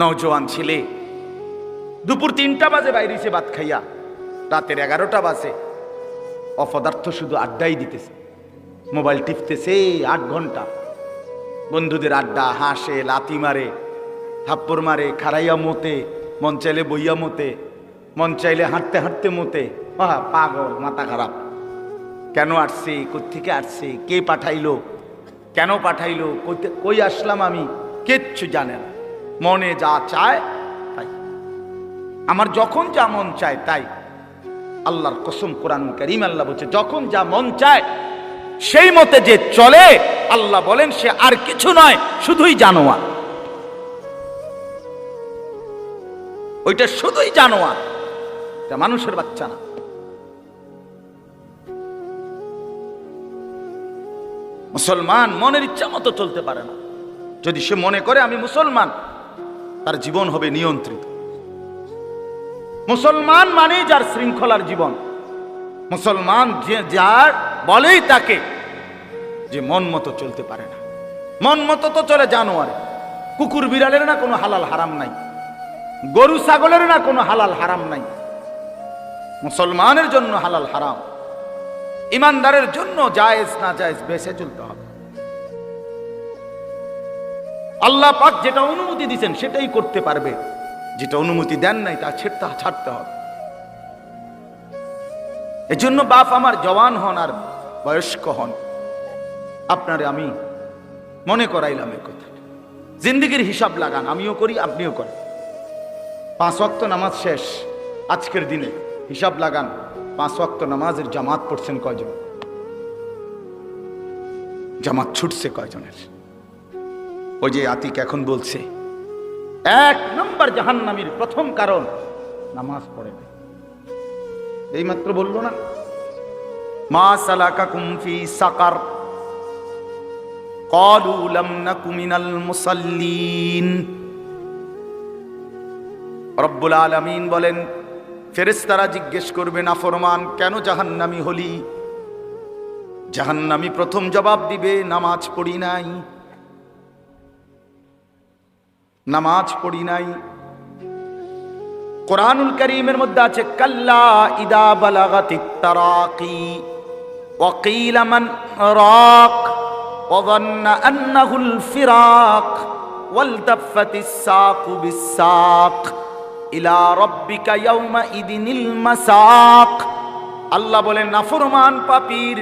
নওজোয়ান ছেলে। দুপুর তিনটা বাজে বাইরেছে ভাত খাইয়া। রাতের এগারোটা বাজে। অপদার্থ শুধু আড্ডাই দিতেছে। মোবাইল টিপতেছে আট ঘণ্টা। বন্ধুদের আড্ডা হাসে লাতি মারে থাপ্পড় মারে খারাইয়া মতে মন চাইলে বইয়া মতে মন চাইলে হাঁটতে হাঁটতে মতে। আহা, পাগল মাথা খারাপ। কেন আসছে কোথেকে আসছে কে পাঠাইলো কেন পাঠাইলো কই আসলাম আমি কিচ্ছু জানে না। মনে যা চায়, তাই। আমার যখন যা মন চায়, তাই। আল্লাহর কসম কোরআন করিম আল্লাহ বলছে, যখন যা মন চায়, সেই মতে যে চলে, আল্লাহ বলেন, সে আর কিছু নয়, শুধুই জানোয়ার। ওইটা শুধুই জানোয়ার। এটা মানুষের বাচ্চা না। মুসলমান মনের ইচ্ছা মতো চলতে পারে না। যদি সে মনে করে, আমি মুসলমান তার জীবন হবে নিয়ন্ত্রিত। মুসলমান মানেই যার শৃঙ্খলার জীবন। মুসলমান যার বলেই তাকে যে মন মতো চলতে পারে না। মন মতো তো চলে জানোয়ারে। কুকুর বিড়ালের না কোনো হালাল হারাম নাই। গরু ছাগলের না কোনো হালাল হারাম নাই। মুসলমানের জন্য হালাল হারাম। ইমানদারের জন্য জায়েজ না জায়েজ বেছে চলতে হবে। আল্লাহ পাক যেটা অনুমতি দিচ্ছেন সেটাই করতে পারবে। যেটা অনুমতি দেন নাই, তা ছেড়তে ছাড়তে হবে। এজন্য বাপ আমার জওয়ান হন আর বয়স্ক হন। আপনারে আমি মনে করাইলাম এই কথা। জিন্দিগির হিসাব লাগান, আমিও করি, আপনিও করেন। পাঁচ ওয়াক্ত নামাজ শেষ, আজকের দিনে হিসাব লাগান, পাঁচ ওয়াক্ত নামাজের জামাত পড়ছেন কয়জন? জামাত ছুটছে কয়জনের? ওই যে আতিক এখন বলছে এক নম্বর জাহান্নামীর প্রথম কারণ নামাজ পড়ে না এই মাত্র বললো না মা সালাকা কুমফি সাকার قالوا لم نك من المصلين রব্বুল আলামিন বলেন ফেরেশতারা জিজ্ঞেস করবে না ফরমান কেন জাহান্নামী হলি জাহান্নামী প্রথম জবাব দিবে নামাজ পড়ি নাই নামাজ পড়ি নাই কোরআনুল করিমের মধ্যে আছে কাল্লা ইদা বালাগাতিত তারাকি وقيل من راق وظن أنه الفراق والتفت الساق بالساق إلى ربك يومئذ المساق আল্লাহ বলেন নাফরমান পাপীর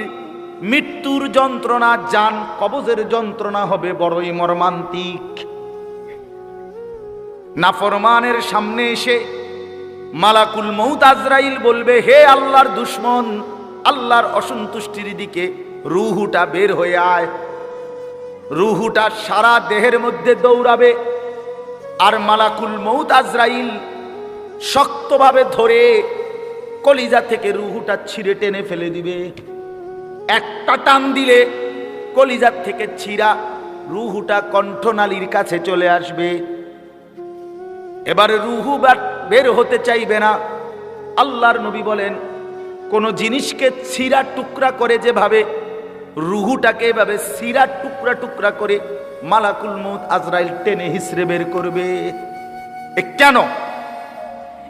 মৃত্যুর যন্ত্রণা জান কবজের যন্ত্রণা হবে বড়ই মর্মান্তিক নাফরমানের সামনে এসে মালাকুল মৌত আজরাইল বলবে, হে আল্লাহর দুশ্মন, আল্লাহর অসন্তুষ্টির দিকে রুহুটা বের হয়ে আয়। রুহুটা সারা দেহের মধ্যে দৌড়াবে। আর মালাকুল মৌত আজরাইল শক্তভাবে ধরে কলিজা থেকে রুহুটা ছিঁড়ে টেনে ফেলে দিবে। একটা টান দিলে কলিজার থেকে ছিঁড়া রুহুটা কণ্ঠনালীর কাছে চলে আসবে। এবারে রুহু বের হতে চাইবে না। আল্লাহর নবী বলেন, কোন জিনিসকে ছিঁড়া টুকরা করে যেভাবে রুহুটাকে এভাবে সিরা টুকরা টুকরা করে মালাকুল মৌত আজরাইল টেনে হিসড়ে বের করবে। এ কেন?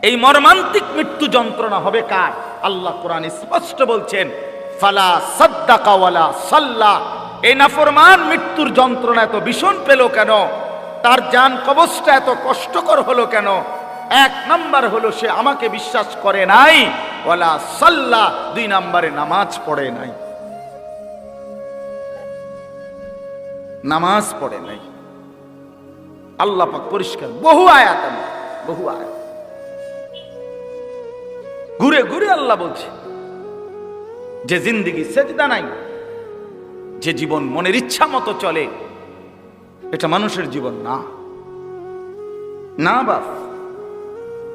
এই মর্মান্তিক মৃত্যু যন্ত্রণা হবে কার? আল্লাহ কোরআন স্পষ্ট বলছেন, ফালা সাদ্দাকা ওয়ালা সাল্লা। এই নাফরমান মৃত্যুর যন্ত্রণা এত ভীষণ পেল কেন? তার জান কবচটা এত কষ্টকর হলো কেন? এক নাম্বার হলো সে আমাকে বিশ্বাস করে নাই। ওয়ালা সাল্লা, দুই নাম্বারে নামাজ পড়ে নাই। নামাজ পড়ে নাই। আল্লাহ পাক পরিষ্কার, বহু আয়াত বহু আয়াত। ঘুরে ঘুরে আল্লাহ বলছে, যে জিন্দিগি সেজদা নাই, যে জীবন মনের ইচ্ছা মতো চলে এটা মানুষের জীবন না। না বাপ,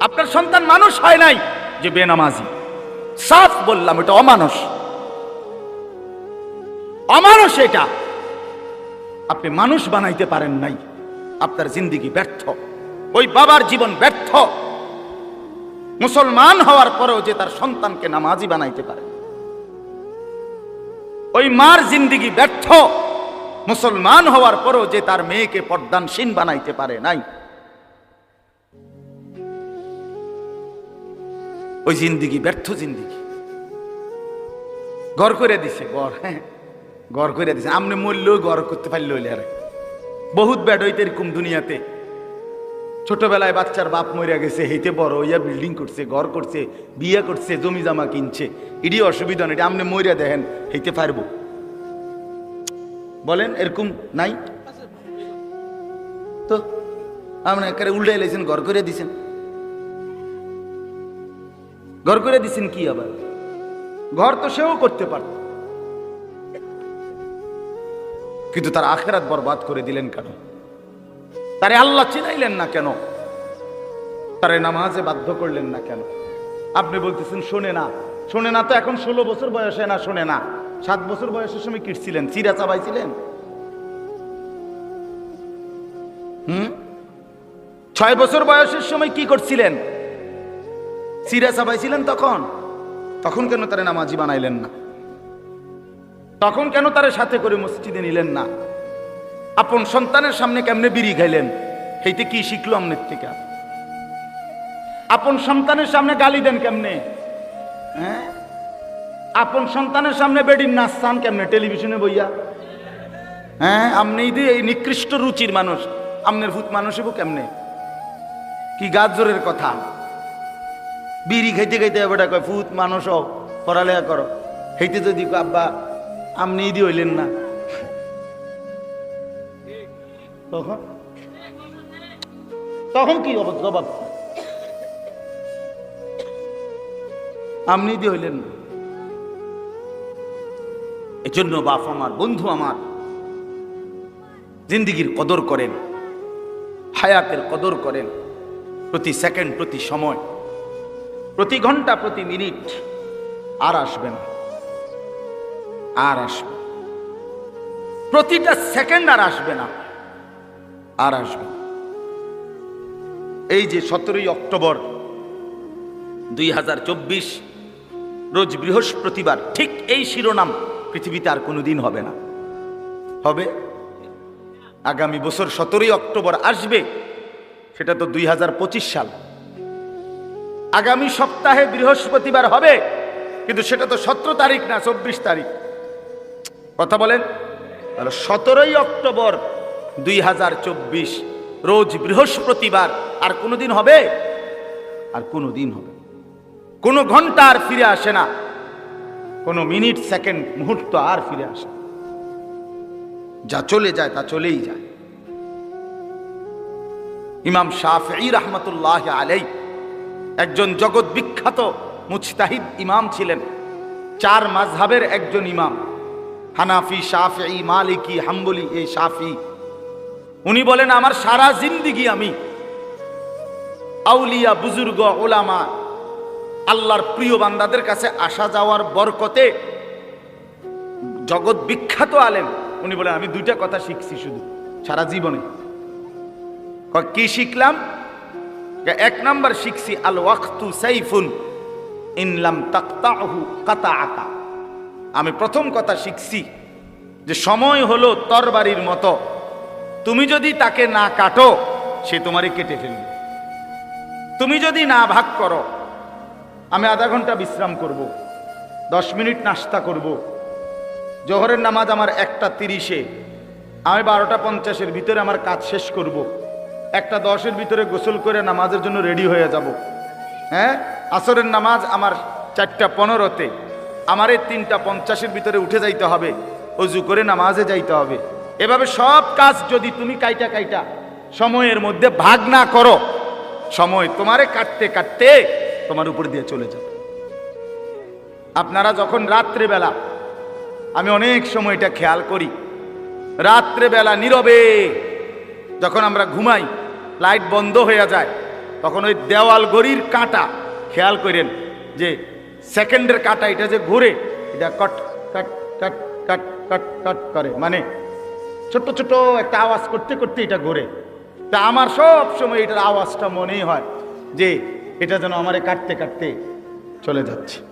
আপনার সন্তান মানুষ হয় নাই যে বেনামাজি। সাফ বললাম, এটা অমানুষ। অমানুষ এটা। আপনি মানুষ বানাইতে পারেন নাই, আপনার জিন্দিগি ব্যর্থ। ওই বাবার জীবন ব্যর্থ। মুসলমান হওয়ার পরেও যে তার সন্তানকে নামাজি বানাইতে পারে। ওই মার জিন্দিগি ব্যর্থ। মুসলমান হওয়ার পরও যে তার মেয়েকে পর্দানসীন বানাইতে পারে নাই। ওই জিন্দিগি ব্যর্থ জিন্দিগি। গড় করে দিছে, গড় হ্যাঁ গড় করে দিছে। আমনে মরলেও গড় করতে পারলে ওই আর। বহুত ব্যাড হইতে এরকম দুনিয়াতে। ছোটবেলায় বাচ্চার বাপ মরিয়া গেছে হেঁটে বড় হইয়া বিল্ডিং করছে, ঘর করছে, বিয়ে করছে, জমি জামা কিনছে। এটি অসুবিধা নেই আপনি মরিয়া দেখেন হেঁটে পারব। বলেন, এরকম নাই? তো, আপনি একেবারে উল্টে এলাইছেন ঘর করে দিছেন। ঘর করে দিছেন কি আবার? ঘর তো সেও করতে পারত। কিন্তু তার আখেরাত বরবাদ করে দিলেন কেন? তারে আল্লাহ চিনাইলেন না কেন? তারে নামাজে বাধ্য করলেন না কেন? আপনি বলতেছেন, শোনে না। শোনে না তো এখন ষোলো বছর বয়সে না, শোনে না। সাত বছর বয়সের সময় কিটছিলেন চিরা চাবাইছিলেন? হুম? ছয় বছর বয়সের সময় কি করছিলেন? চিরা চাবাইছিলেন তখন? তখন কেন তারে নামাজি বানাইলেন না? তখন কেন তারে সাথে করে মসজিদে নিলেন না? আপন সন্তানের সামনে কেমনে বিড়ি খাইলেন? সেইতে কি শিখলো আমনের থেকে? আপন সন্তানের সামনে গালি দেন কেমনে? হ্যাঁ? আপন সন্তানের সামনে বেডির নাচ চান কেমনে? টেলিভিশনে বইয়া। হ্যাঁ আপনি দিয়ে এই নিকৃষ্ট রুচির মানুষ। আমনের ভূত মানুষ হব কেমনে? কি গাজরের কথা? বিড়ি খাইতে খাইতে বেটা কয় ফুত মানুষ হোক পড়ালেখা করো। হেইতে যদি আব্বা আপনি দিয়ে হইলেন না। তখন? তখন কি জবাব? আপনি দিয়ে হইলেন না। এজন্য বাপ আমার, বন্ধু আমার, জিন্দিগির কদর করেন, হায়াতের কদর করেন, প্রতি সেকেন্ড, প্রতি সময়, প্রতি ঘণ্টা, প্রতি মিনিট, আর আসবে না, আর আসবে প্রতিটা সেকেন্ড আর আসবে না, আর আসবে এই যে সতেরোই অক্টোবর দুই হাজার চব্বিশ, রোজ বৃহস্পতিবার, ঠিক এই শিরোনাম পৃথিবীতে আর কোনোদিন হবে না। হবে? আগামী বছর সতেরোই অক্টোবর আসবে, সেটা তো দুই হাজার পঁচিশ সাল। আগামী সপ্তাহে বৃহস্পতিবার হবে, কিন্তু সেটা তো সতেরো তারিখ না, চব্বিশ তারিখ। কথা বলেন? তাহলে সতেরোই অক্টোবর দুই হাজার চব্বিশ, রোজ বৃহস্পতিবার, আর কোনোদিন হবে? আর কোনোদিন হবে কোনো ঘণ্টা আর ফিরে আসে না। কোনো মিনিট, সেকেন্ড, মুহূর্ত আর ফিরে আসে যা চলে যায়, তা চলেই যায়। ইমাম শাফি রহমতুল্লাহ আলাই একজন জগৎ বিখ্যাত মুজতাহিদ ইমাম ছিলেন। চার মাঝহাবের একজন ইমাম। হানাফি শাফি মালিকি, হাম্বলি, এই শাফি উনি বলেন, আমার সারা জিন্দিগি আমি আউলিয়া, বুজুর্গ, ওলামা আল্লাহর প্রিয় বান্দাদের কাছে আসা যাওয়ার বরকতে জগৎ বিখ্যাত আলেম, উনি বলেন আমি দুইটা কথা শিখছি শুধু, সারা জীবনে। কি শিখলাম? এক নাম্বার শিখছি, আল ওয়াক্তু সাইফুন ইনলাম তাক্তাহু কাতা আকা আমি প্রথম কথা শিখছি যে সময় হলো তরবারির মতো। তুমি যদি তাকে না কাটো, সে তোমারই কেটে ফেলবে। তুমি যদি না ভাগ করো আমি আধা ঘণ্টা বিশ্রাম করব, দশ মিনিট নাস্তা করব। জোহরের নামাজ আমার একটা তিরিশে, আমি বারোটা পঞ্চাশের ভিতরে আমার কাজ শেষ করব। একটা দশের ভিতরে গোসল করে নামাজের জন্য রেডি হয়ে যাব। হ্যাঁ? আসরের নামাজ আমার চারটা পনেরোতে, আমার এই তিনটা পঞ্চাশের ভিতরে উঠে যাইতে হবে, অজু করে নামাজে যাইতে হবে। এভাবে সব কাজ যদি তুমি কাইটা কাইটা সময়ের মধ্যে ভাগ না করো, সময় তোমারে কাটতে কাটতে তোমার উপর দিয়ে চলে যাবে। আপনারা যখন রাত্রেবেলা, আমি অনেক সময় এটা খেয়াল করি, রাত্রেবেলা নীরবে যখন আমরা ঘুমাই, লাইট বন্ধ হয়ে যায়, তখন ওই দেওয়াল গড়ির কাঁটা খেয়াল করেন যে সেকেন্ডের কাঁটা এটা যে ঘুরে, এটা কট, কাট কাট কাট কাট কাট করে। মানে ছোট্ট ছোট একটা আওয়াজ করতে করতে এটা ঘুরে। তা আমার সব সময় এটার আওয়াজটা মনেই হয় যে এটা যেন আমারে কাটতে কাটতে চলে যাচ্ছে।